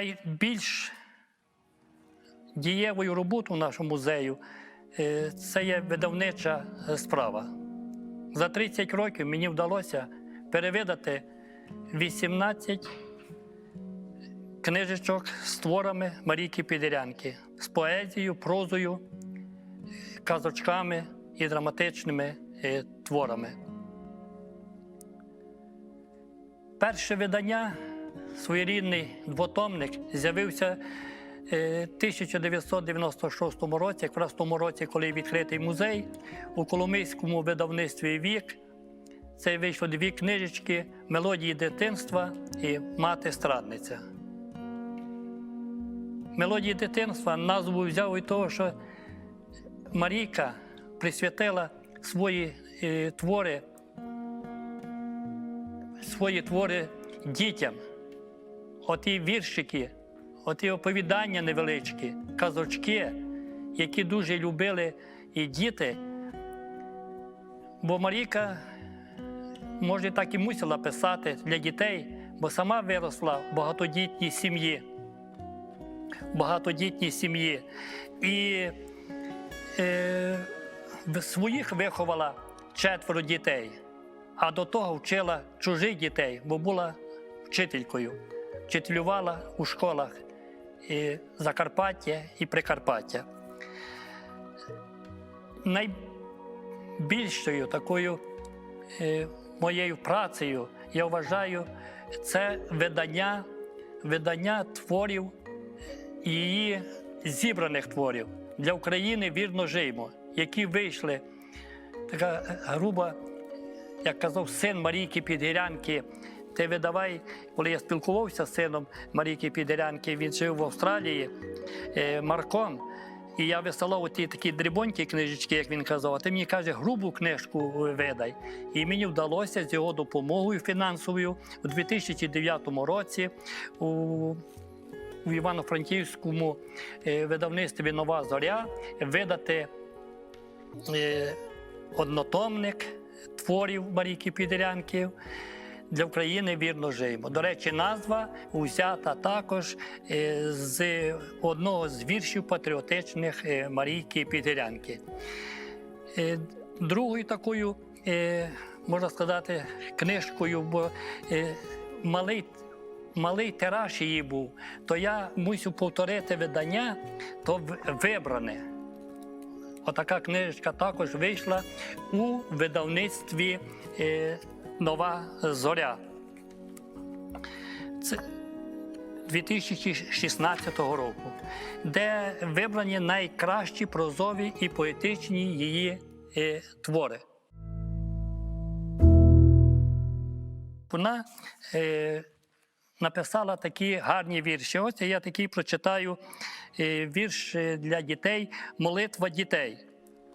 найбільш дієвою роботою нашого музею е, це є видавнича е, справа. За 30 років мені вдалося перевидати 18 книжечок з творами Марійки Підерянки, з поезією, прозою, казочками і драматичними е, творами. Перше видання, своєрідний двотомник, з'явився е, 1996 році, якраз в тому році, коли відкритий музей у Коломийському видавництві Вік. Це вийшло дві книжечки Мелодії дитинства і Мати страдниця. Мелодії дитинства назву взяв від того, що Марійка присвятила свої е, твори, свої твори дітям. Оті віршики, оті оповідання невеличкі, казочки, які дуже любили і діти. Бо Марійка, може, так і мусила писати для дітей, бо сама виросла в багатодітній сім'ї. в Багатодітній сім'ї. І е, своїх виховала четверо дітей, а до того вчила чужих дітей, бо була вчителькою. Вчителювала у школах і Закарпаття і Прикарпаття. Найбільшою такою е, моєю працею я вважаю це видання, видання творів її зібраних творів для України вірно жиймо, які вийшли. Така е, груба, як казав син Марійки Підгірянки. Ти видавай, коли я спілкувався з сином Марійки Підгірянки, він жив в Австралії е, Марком. І я висилав ті такі дрібонькі книжечки, як він казав, а ти мені каже, грубу книжку видай. І мені вдалося з його допомогою фінансовою у 2009 році у в Івано-Франківському е, видавництві Нова Зоря видати е, однотомник творів Марійки Підерянки для України вірно жиємо. До речі, назва взята також е, з одного з віршів патріотичних е, Марійки Підерянки. Е, Другою такою, можна сказати, книжкою, бо малий, малий тираж її був, то я мусив повторити видання, то вибране. Отака книжечка також вийшла у видавництві Нова Зоря. Це 2016 року, де вибрані найкращі прозові і поетичні її е, твори. Вона е, написала такі гарні вірші. Ось я такий прочитаю е, вірш для дітей Молитва дітей.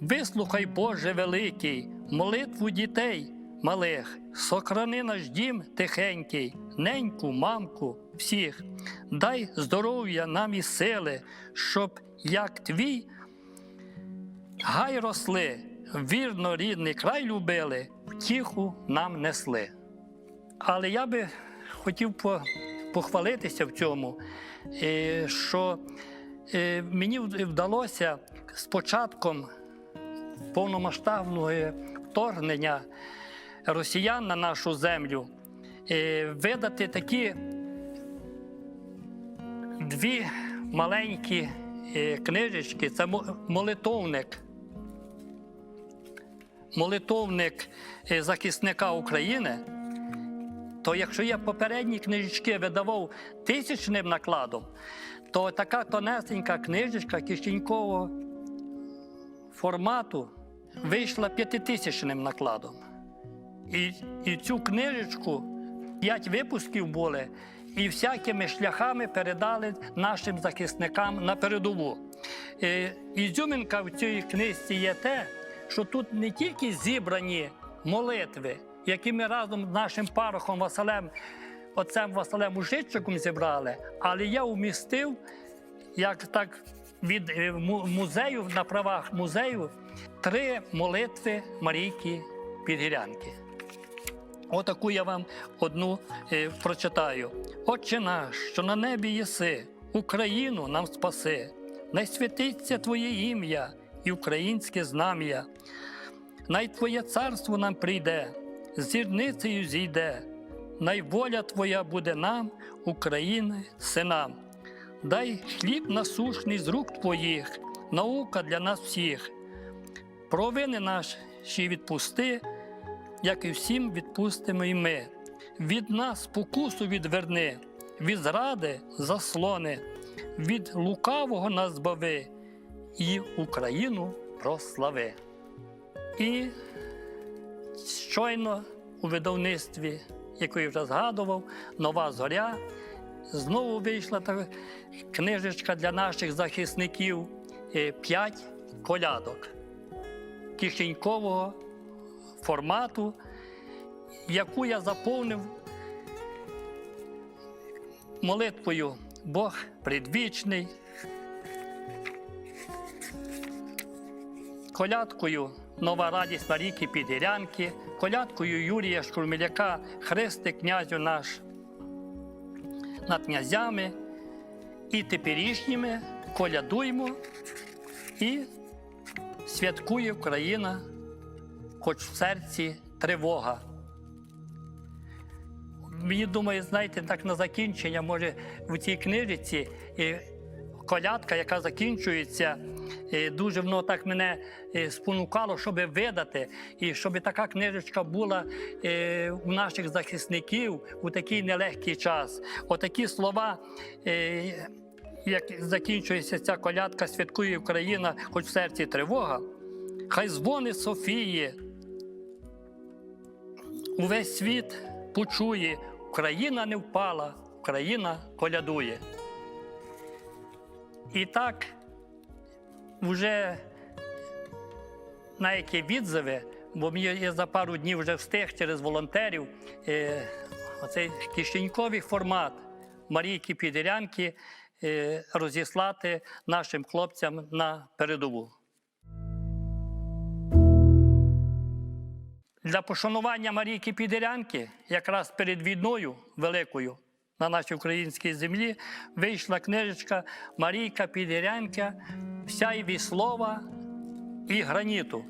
Вислухай, Боже великий, молитву дітей малих, сохрани наш дім тихенький, неньку, мамку, всіх. Дай здоров'я нам і сили, щоб як твій гай росли, вірно рідний край любили, втіху нам несли. Але я би хотів похвалитися в цьому, е, що е, мені вдалося з початком повномасштабного вторгнення росіян на нашу землю е, видати такі дві маленькі е, книжечки. Це молитовник. Молитовник е, захисника України. То якщо я попередні книжечки видавав тисячним накладом, то така тонесенька книжечка кишенькового формату вийшла п'ятитисячним накладом. І, і цю книжечку п'ять випусків були, і всякими шляхами передали нашим захисникам на передову. Е, Ізюминка в цій книжці є те, що тут не тільки зібрані молитви, які ми разом з нашим парохом Василем, отцем Василем Ужичиком зібрали, але я вмістив, як так від е, музею на правах музею, три молитви Марійки Підгірянки. Отаку я вам одну е, прочитаю. Отче наш, що на небі єси, Україну нам спаси, най святиться Твоє ім'я і українське знам'я. Най Твоє царство нам прийде, зірницею зійде, най воля Твоя буде нам, України, синам. Дай хліб насушний з рук Твоїх, наука для нас всіх. Провини наші відпусти, як і всім відпустимо і ми. Від нас спокусу відверни, від зради заслони, від лукавого нас збави і Україну прослави. І щойно у видавництві, яку я вже згадував, Нова Зоря, знову вийшла та книжечка для наших захисників е, п'ять колядок кишенькового формату, яку я заповнив молитвою. Бог предвічний, колядкою Нова радість Марійки Підгірянки, колядкою Юрія Штурміляка Христи князю наш над князями і теперішніми колядуємо і святкує Україна, хоч в серці тривога. Мені думаю, знаєте, так на закінчення, може, в цій книжці е, колядка, яка закінчується, е, дуже воно так мене спонукало, щоб видати, і щоб така книжечка була у наших захисників у такий нелегкий час. Отакі слова. Як закінчується ця колядка, святкує Україна, хоч в серці тривога, хай дзвони Софії. Увесь світ почує, Україна не впала, Україна колядує. І так вже на які відзиви, бо я за пару днів вже встиг через волонтерів е, оцей кишеньковий формат Марійки Підірянки е, розіслати нашим хлопцям на передову. Для пошанування Марійки Підірянки, якраз перед війною великою на нашій українській землі, вийшла книжечка Марійка Підірянка «Сяйві слова і граніту.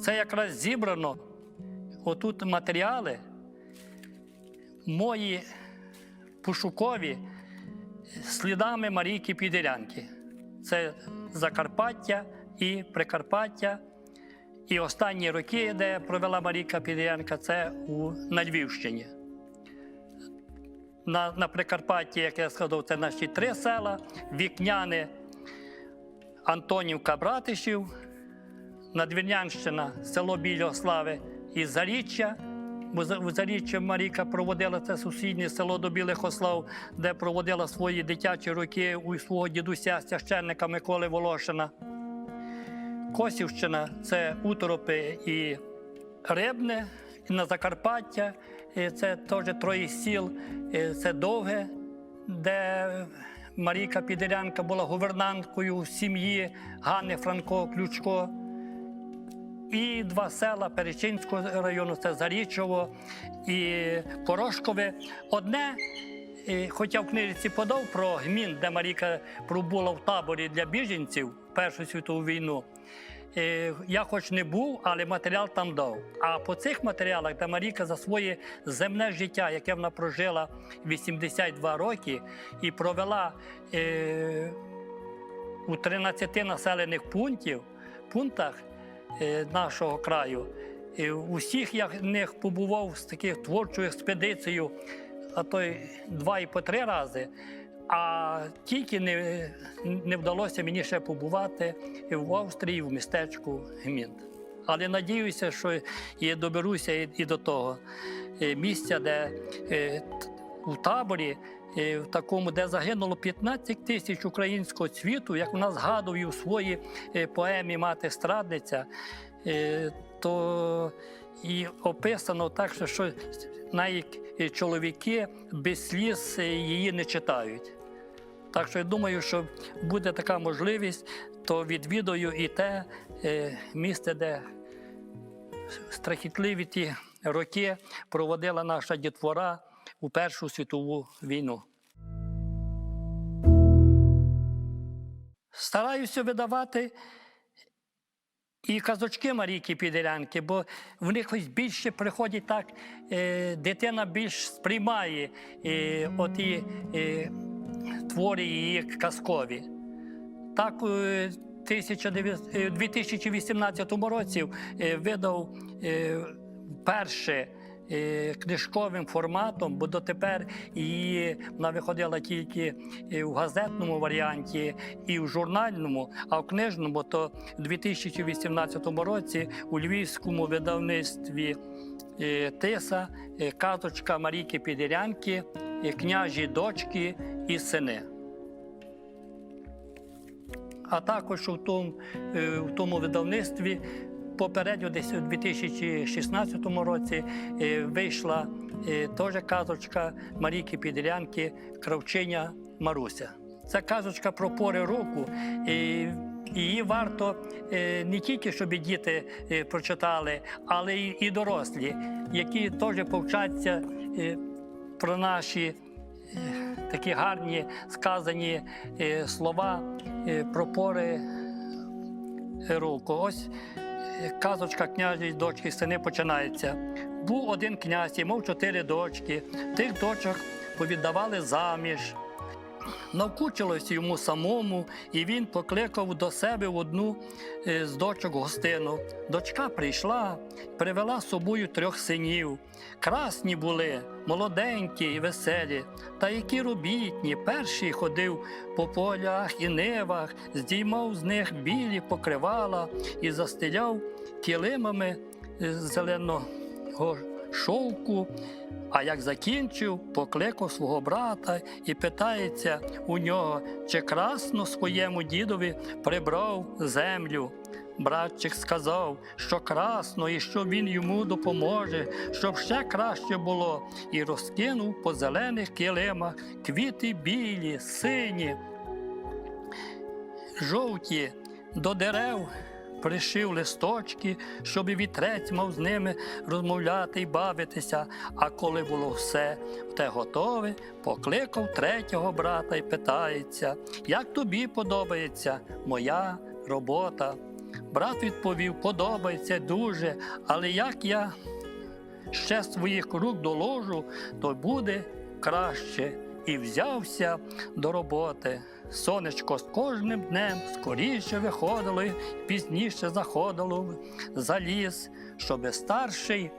Це якраз зібрано отут матеріали мої пошукові слідами Марійки Підірянки. Це Закарпаття і Прикарпаття. І останні роки, де провела Марійка Підірянка, це у, на Львівщині. На, на Прикарпатті, як я сказав, це наші три села: Вікняни, Антонівка, Братишів, Надвірнянщина, село Білослави і Заріччя. У Заріччя Марійка проводила це сусіднє село до Білих Ослав, де проводила свої дитячі роки у свого дідуся священника Миколи Волошина. Косівщина це Уторопи і Рибне, і на Закарпаття. Це теж троє сіл, це довге, де Марійка Підерянка була гувернанткою сім'ї Ганни Франко Ключко. І два села Перечинського району це Зарічово і Порошкове. Одне, хоча в книжці подав про гмін, де Маріка пробула в таборі для біженців Першу світову війну. Е, Я хоч не був, але матеріал там дав. А по цих матеріалах, де Маріка за своє земне життя, яке вона прожила 82 роки, і провела е, у 13 населених пунктів, пунктах е, нашого краю. І усіх я в них побував з таких творчою експедицією, а то й два і по три рази. А тільки не, не вдалося мені ще побувати і в Австрії, в містечку Гмінт. Але надіюся, що я доберуся і, і до того е, місця, де е, у таборі, е, в такому, де загинуло 15 тисяч українського цвіту, як вона згадує у своїй поемі Мати страдниця, то і описано так, що, що навіть чоловіки без сліз її не читають. Так що я думаю, що буде така можливість, то відвідаю і те е, місце, де страхітливі ті роки проводила наша дітвора у Першу світову війну. Стараюся видавати і казочки Марійки Підерянки, бо в них ось більше приходить так, е, дитина більш сприймає е, оті е, твори її казкові. Так, у 1900 е, 2018 році е, видав е, перше е, книжковим форматом, бо дотепер її вона виходила тільки е, в газетному варіанті і в журнальному, а в книжному то у 2018 році у львівському видавництві е, Тиса е, казочка Марійки Підірянки, е, княжі дочки і сини. А також у тому, е, в тому видавництві попередньо десь у 2016 році е, вийшла е, теж казочка Марійки Підрянки Кравчиня Маруся. Це казочка про пори року. І Її варто е, не тільки, щоб діти прочитали, але і дорослі, які теж повчаться про наші такі гарні сказані слова про пори року. Ось казочка княжі дочки сини починається. Був один князь, і мав чотири дочки. Тих дочок повіддавали заміж. Навкучилось йому самому, і він покликав до себе в одну е, з дочок гостину. Дочка прийшла, привела з собою трьох синів. Красні були, молоденькі і веселі, та які робітні. Перший ходив по полях і нивах, здіймав з них білі покривала і застеляв килимами е, зеленого шовку. А як закінчив, покликав свого брата і питається у нього, чи красно своєму дідові прибрав землю. Братчик сказав, що красно і що він йому допоможе, щоб ще краще було, і розкинув по зелених килимах квіти білі, сині, жовті до дерев пришив листочки, щоб вітрець мав з ними розмовляти і бавитися. А коли було все те готове, покликав третього брата і питається, як тобі подобається моя робота. Брат відповів, подобається дуже, але як я ще своїх рук доложу, то буде краще. І взявся до роботи. Сонечко з кожним днем скоріше виходило пізніше заходило за ліс, щоби старший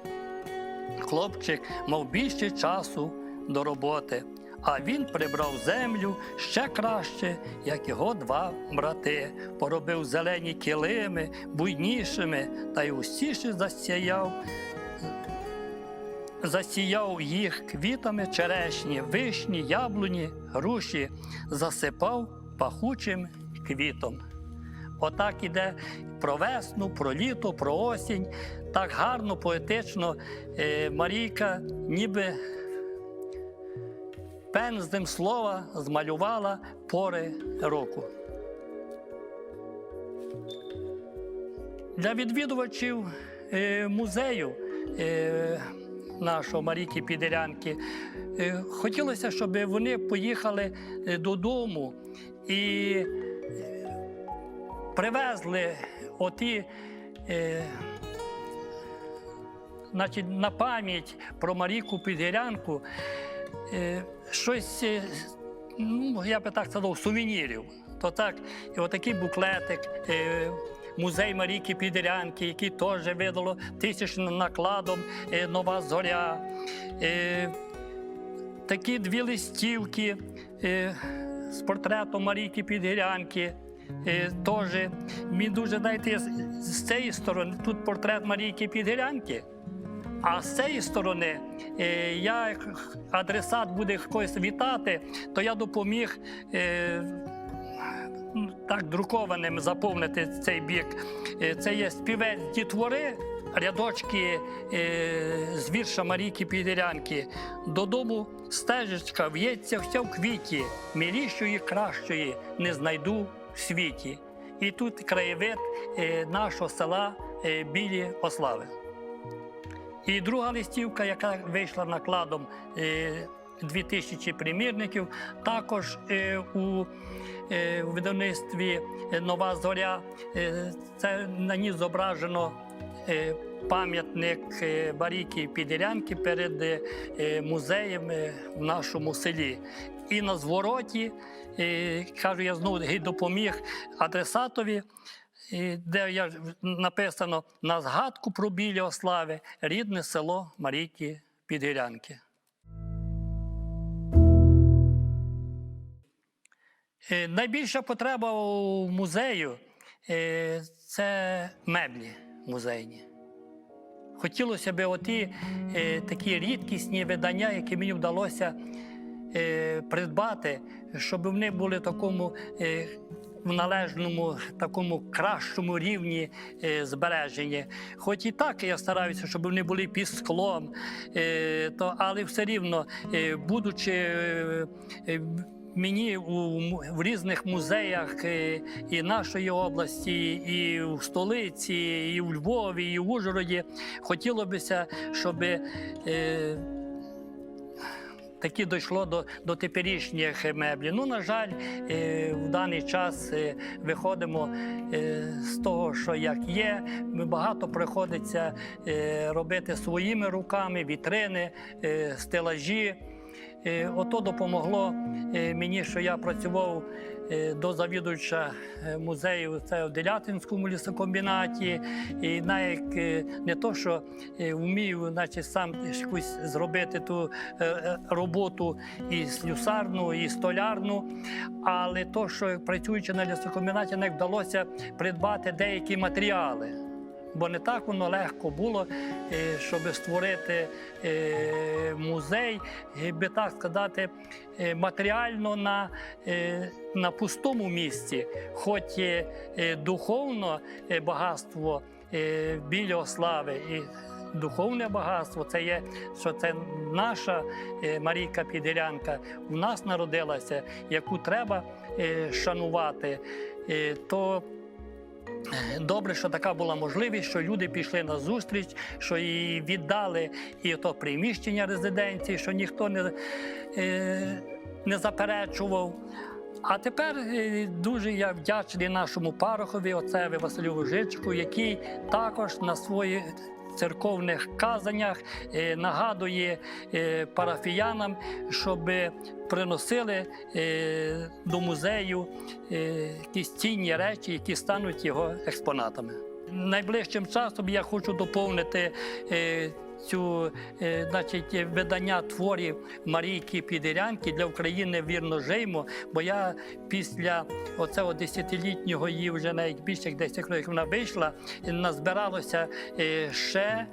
хлопчик мав більше часу до роботи. А він прибрав землю ще краще, як його два брати. Поробив зелені килими, буйнішими, та й усіше засіяв засіяв їх квітами черешні, вишні, яблуні, груші, засипав пахучим квітом. Отак іде про весну, про літо, про осінь. Так гарно, поетично е, Марійка ніби пензлем слова змалювала пори року. Для відвідувачів е, музею е, нашого Марійки Підерянки е, хотілося, щоб вони поїхали е, додому і е, привезли оті. Значить, на пам'ять про Марійку Підгірянку щось, ну, я би так сказав, сувенірів. То так, і отакий буклетик, музей Марійки Підгірянки, який теж видало тисячним накладом е, нова зоря. Е, такі дві листівки е, з портретом Марійки Підгірянки. Теж мені дуже знаєте, з, цієї сторони тут портрет Марійки Підгірянки. А з цієї сторони, я як адресат буде когось вітати, то я допоміг так друкованим заповнити цей бік. Е, Це є співець дітвори, рядочки е, з вірша Марійки Підірянки. Додому стежечка в'ється вся в квіті, милішої кращої не знайду в світі. І тут краєвид е, нашого села Білі Ослави. І друга листівка, яка вийшла накладом е, 2000 примірників, також е, у е, видавництві Нова Зоря. Е, Це на ній зображено е, пам'ятник е, Марійки Підірянки перед е, е, музеєм е, в нашому селі. І на звороті, е, кажу, я знову допоміг адресатові, де я написано на згадку про білі слави, рідне село Марійки Підгірянки. Найбільша потреба у музею е, це меблі музейні. Хотілося б оті е, такі рідкісні видання, які мені вдалося е, придбати, щоб вони були в такому е, в належному, такому кращому рівні е, збережені. Хоч і так я стараюся, щоб вони були під склом, е, то, але все рівно, е, будучи. Мені у, в різних музеях е, і нашої області, і в столиці, і в Львові, і в Ужгороді хотіло бися, щоб е, таки дійшло до, до теперішніх меблів. Ну, на жаль, е, в даний час е, виходимо е, з того, що як є. Багато приходиться е, робити своїми руками, вітрини, е, стелажі. Ото допомогло е, мені, що я працював е, до завідувача е, музею це в Делятинському лісокомбінаті. І навіть не то, що е, вмію, сам якусь зробити ту роботу і слюсарну, і столярну, але то, що працюючи на лісокомбінаті, не вдалося придбати деякі матеріали. Бо не так воно легко було, е, щоб створити е, музей, би так сказати, е, матеріально на, на пустому місці, хоч духовно багатство біля слави і духовне багатство це є, що це наша Марійка Підірянка в нас народилася, яку треба шанувати. То Добре, що така була можливість, що люди пішли на зустріч, що і віддали і то приміщення резиденції, що ніхто не, е, не заперечував. А тепер е, дуже я вдячний нашому парохові, отцеві Василю Вужичку, який також на своїх церковних казаннях е, нагадує е, парафіянам, щоб приносили е, до музею якісь цінні речі, які стануть його експонатами. Найближчим часом я хочу доповнити е, цю е, значить, видання творів Марійки Підирянки для України вірно жиймо, бо я після оцього десятилітнього її вже навіть більше як 10 років вона вийшла, назбиралося е, ще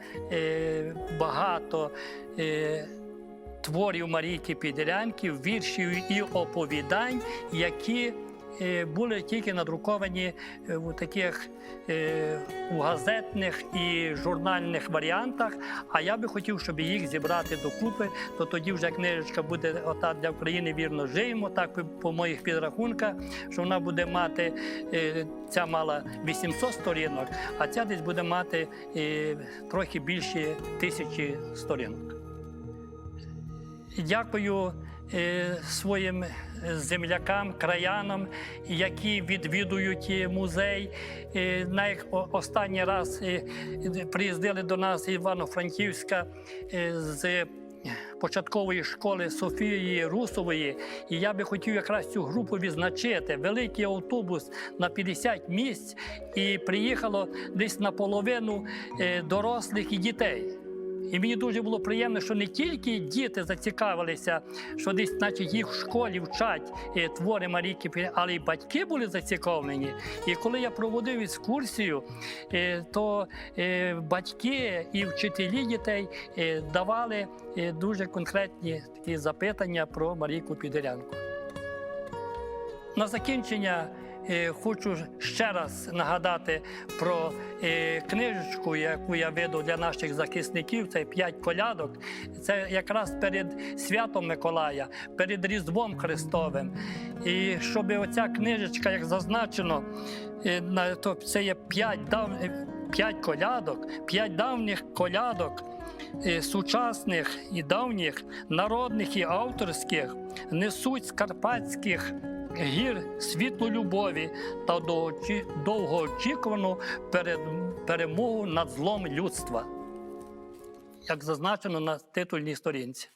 багато. Творів Марійки Підрянки, віршів і оповідань, які були тільки надруковані е, у таких е, у газетних і журнальних варіантах. А я би хотів, щоб їх зібрати докупи, то тоді вже книжечка буде ота для України вірно жиємо, так по- моїх підрахунках, що вона буде мати, е, ця мала 800 сторінок, а ця десь буде мати е, трохи більше тисячі сторінок. Дякую е, своїм е, землякам, краянам, які відвідують е, музей. Е, о- останній раз е, е, приїздили до нас Івано-Франківська е, з початкової школи Софії Русової. І я би хотів якраз цю групу відзначити. Великий автобус на 50 місць, і приїхало десь наполовину е, дорослих і дітей. І мені дуже було приємно, що не тільки діти зацікавилися, що десь, значить, їх в школі вчать е, твори Марійки, Пі- але й батьки були зацікавлені. І коли я проводив екскурсію, е, то е, батьки і вчителі дітей давали дуже конкретні такі запитання про Марійку Підерянку. На закінчення хочу ще раз нагадати про е, книжечку, яку я видав для наших захисників. Це п'ять колядок. Це якраз перед святом Миколая, перед Різдвом Христовим. І щоб оця книжечка, як зазначено, е, то це є п'ять дав... е, п'ять колядок, п'ять давніх колядок. сучасних і давніх, народних і авторських, несуть з карпатських гір світу любові та довгоочікувану перемогу над злом людства, як зазначено на титульній сторінці.